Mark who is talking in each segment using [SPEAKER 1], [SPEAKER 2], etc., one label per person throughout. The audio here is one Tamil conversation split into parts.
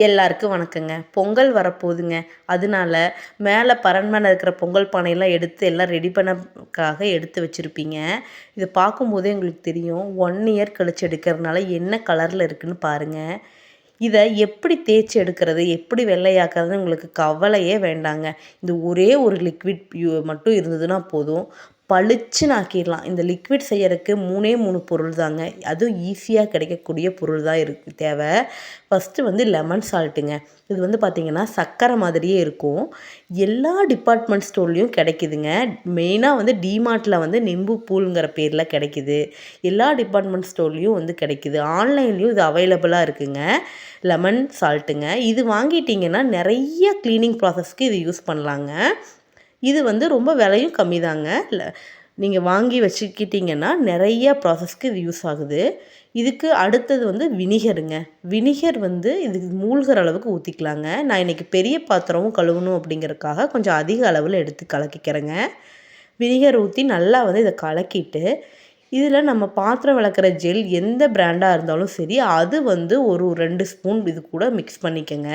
[SPEAKER 1] எல்லாருக்கும் வணக்கங்க. பொங்கல் வரப்போகுதுங்க. அதனால மேலே பரண்மனை இருக்கிற பொங்கல் பானையெல்லாம் எடுத்து எல்லாம் ரெடி பண்ணக்காக எடுத்து வச்சுருப்பீங்க. இதை பார்க்கும்போதே உங்களுக்கு தெரியும். ஒன் இயர் கழிச்சு எடுக்கிறதுனால என்ன கலரில் இருக்குதுன்னு பாருங்கள் இதை எப்படி தேய்ச்சி எடுக்கிறது எப்படி வெள்ளையாக்குறதுன்னு உங்களுக்கு கவலையே வேண்டாங்க. இந்த ஒரே ஒரு லிக்விட் மட்டும் இருந்ததுன்னா போதும். பளிச்சுன்னு ஆக்கிடலாம் இந்த லிக்விட் செய்யறதுக்கு மூணே மூணு பொருள் தாங்க. அதுவும் ஈஸியாக கிடைக்கக்கூடிய பொருள் தான் இருக்கு தேவை. ஃபஸ்ட்டு வந்து லெமன் சால்ட்டுங்க இது வந்து பார்த்திங்கன்னா சர்க்கரை மாதிரியே இருக்கும். எல்லா டிபார்ட்மெண்ட் ஸ்டோர்லேயும் கிடைக்குதுங்க. மெயினாக வந்து டிமார்ட்டில் வந்து நிம்பு பூலுங்கிற பேரில் கிடைக்குது. எல்லா டிபார்ட்மெண்ட் ஸ்டோர்லேயும் வந்து கிடைக்குது. ஆன்லைன்லேயும் இது அவைலபிளாக இருக்குங்க. லெமன் சால்ட்டுங்க இது வாங்கிட்டிங்கன்னா நிறைய க்ளீனிங் ப்ராசஸ்க்கு இது யூஸ் பண்ணலாங்க. இது வந்து ரொம்ப விலையும் கம்மி தாங்க இல்லை நீங்கள் வாங்கி வச்சுக்கிட்டிங்கன்னா நிறைய ப்ராசஸ்க்கு இது யூஸ் ஆகுது. இதுக்கு அடுத்தது வந்து வினிகருங்க. வினிகர் வந்து இதுக்கு மூழ்கிற அளவுக்கு ஊற்றிக்கலாங்க நான் இன்றைக்கி பெரிய பாத்திரமும் கழுவணும் அப்படிங்கிறதுக்காக கொஞ்சம் அதிக அளவில் எடுத்து கலக்கிக்கிறேங்க. வினிகர் ஊற்றி நல்லா வந்து இதை கலக்கிட்டு இதில் நம்ம பாத்திரம் விளக்குற ஜெல் எந்த பிராண்டாக இருந்தாலும் சரி அது வந்து ஒரு ரெண்டு ஸ்பூன் இது கூட மிக்ஸ் பண்ணிக்கோங்க.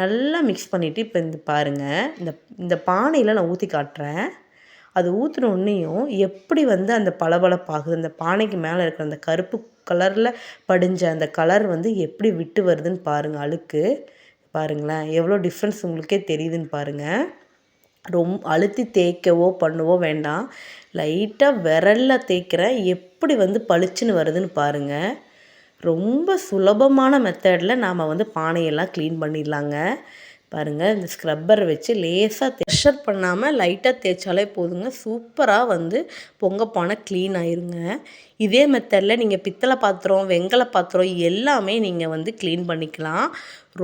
[SPEAKER 1] நல்லா மிக்ஸ் பண்ணிவிட்டு இப்போ இந்த பாருங்கள் இந்த இந்த பானையில் நான் ஊற்றி காட்டுறேன். அது ஊற்றின உடனேயும் எப்படி வந்து அந்த பளபளப்பாகுது அந்த பானைக்கு மேலே இருக்கிற அந்த கருப்பு கலரில் படிஞ்ச அந்த கலர் வந்து எப்படி விட்டு வருதுன்னு பாருங்கள் அழுக்கு. பாருங்களேன் எவ்வளோ டிஃப்ரென்ஸ் உங்களுக்கே தெரியுதுன்னு பாருங்கள் ரொம் அழுத்தி தேய்க்கவோ பண்ணவோ வேண்டாம். லைட்டாக விரலில் தேய்க்கிறேன் எப்படி வந்து பளிச்சுன்னு வருதுன்னு பாருங்கள் ரொம்ப சுலபமான மெத்தடில் நாம் வந்து பானையெல்லாம் க்ளீன் பண்ணிடலாங்க. பாருங்கள் இந்த ஸ்க்ரப்பர் வச்சு லேசாக ப்ரெஷர் பண்ணாமல் லைட்டாக தேய்ச்சாலே போதுங்க. சூப்பராக வந்து பொங்கப்பானை க்ளீன் ஆயிருங்க. இதே மெத்தடில் நீங்கள் பித்தளை பாத்திரம் வெங்கல பாத்திரம் எல்லாமே நீங்கள் வந்து க்ளீன் பண்ணிக்கலாம்.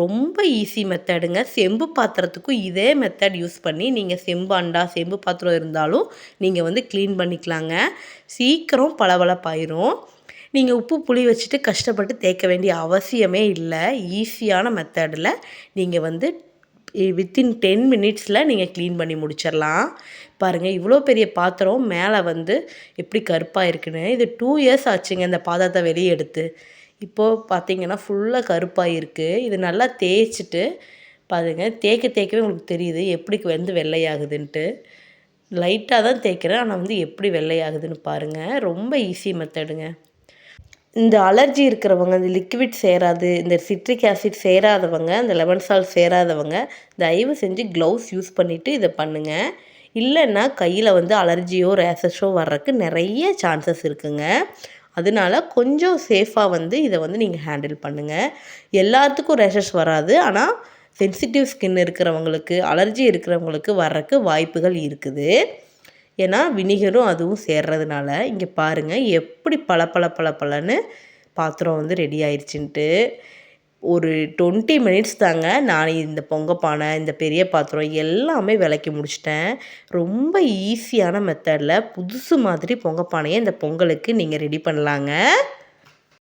[SPEAKER 1] ரொம்ப ஈஸி மெத்தடுங்க செம்பு பாத்திரத்துக்கும் இதே மெத்தட் யூஸ் பண்ணி நீங்கள் செம்பு அண்டா செம்பு பாத்திரம் இருந்தாலும் நீங்கள் வந்து க்ளீன் பண்ணிக்கலாங்க. சீக்கிரம் பளபளப்பாயிரும். நீங்கள் உப்பு புளி வச்சுட்டு கஷ்டப்பட்டு தேய்க்க வேண்டிய அவசியமே இல்லை. ஈஸியான மெத்தடில் நீங்கள் வந்து வித்தின் டென் மினிட்ஸில் நீங்கள் க்ளீன் பண்ணி முடிச்சிடலாம் பாருங்கள் இவ்வளோ பெரிய பாத்திரம் மேலே வந்து எப்படி கருப்பாக இருக்குன்னு இது டூ இயர்ஸ் ஆச்சுங்க இந்த பாத்திரத்தை வெளியே எடுத்து. இப்போது பார்த்தீங்கன்னா ஃபுல்லாக கருப்பாக இருக்குது இது நல்லா தேய்ச்சிட்டு பாருங்கள் தேய்க்க தேய்க்கவே உங்களுக்கு தெரியுது எப்படி வந்து வெள்ளையாகுதுன்ட்டு. லைட்டாக தான் தேய்க்கிறேன் ஆனால் வந்து எப்படி வெள்ளையாகுதுன்னு பாருங்கள் ரொம்ப ஈஸி மெத்தடுங்க இந்த அலர்ஜி இருக்கிறவங்க இந்த லிக்விட் சேராது இந்த சிட்ரிக் ஆசிட் சேராதவங்க இந்த லெமன் சால் சேராதவங்க தயவு செஞ்சு க்ளவுஸ் யூஸ் பண்ணிவிட்டு இதை பண்ணுங்கள் இல்லைன்னா கையில் வந்து அலர்ஜியோ ரேசஸோ வர்றதுக்கு நிறைய சான்சஸ் இருக்குங்க. அதனால கொஞ்சம் சேஃபாக வந்து இதை வந்து நீங்கள் ஹேண்டில் பண்ணுங்கள் எல்லாத்துக்கும் ரேஷஸ் வராது. ஆனால் சென்சிட்டிவ் ஸ்கின் இருக்கிறவங்களுக்கு அலர்ஜி இருக்கிறவங்களுக்கு வர்றதுக்கு வாய்ப்புகள் இருக்குது. ஏன்னா வினிகரும் அதுவும் சேர்றதுனால இங்கே பாருங்கள் எப்படி பல பல பல பலன்னு பாத்திரம் வந்து ரெடி ஆயிடுச்சுன்ட்டு ஒரு டுவெண்ட்டி மினிட்ஸ் தாங்க நான் இந்த பொங்க பானை இந்த பெரிய பாத்திரம் எல்லாமே விளக்கி முடிச்சிட்டேன். ரொம்ப ஈஸியான மெத்தடில் புதுசு மாதிரி பொங்க பானையை இந்த பொங்கலுக்கு நீங்கள் ரெடி பண்ணலாங்க.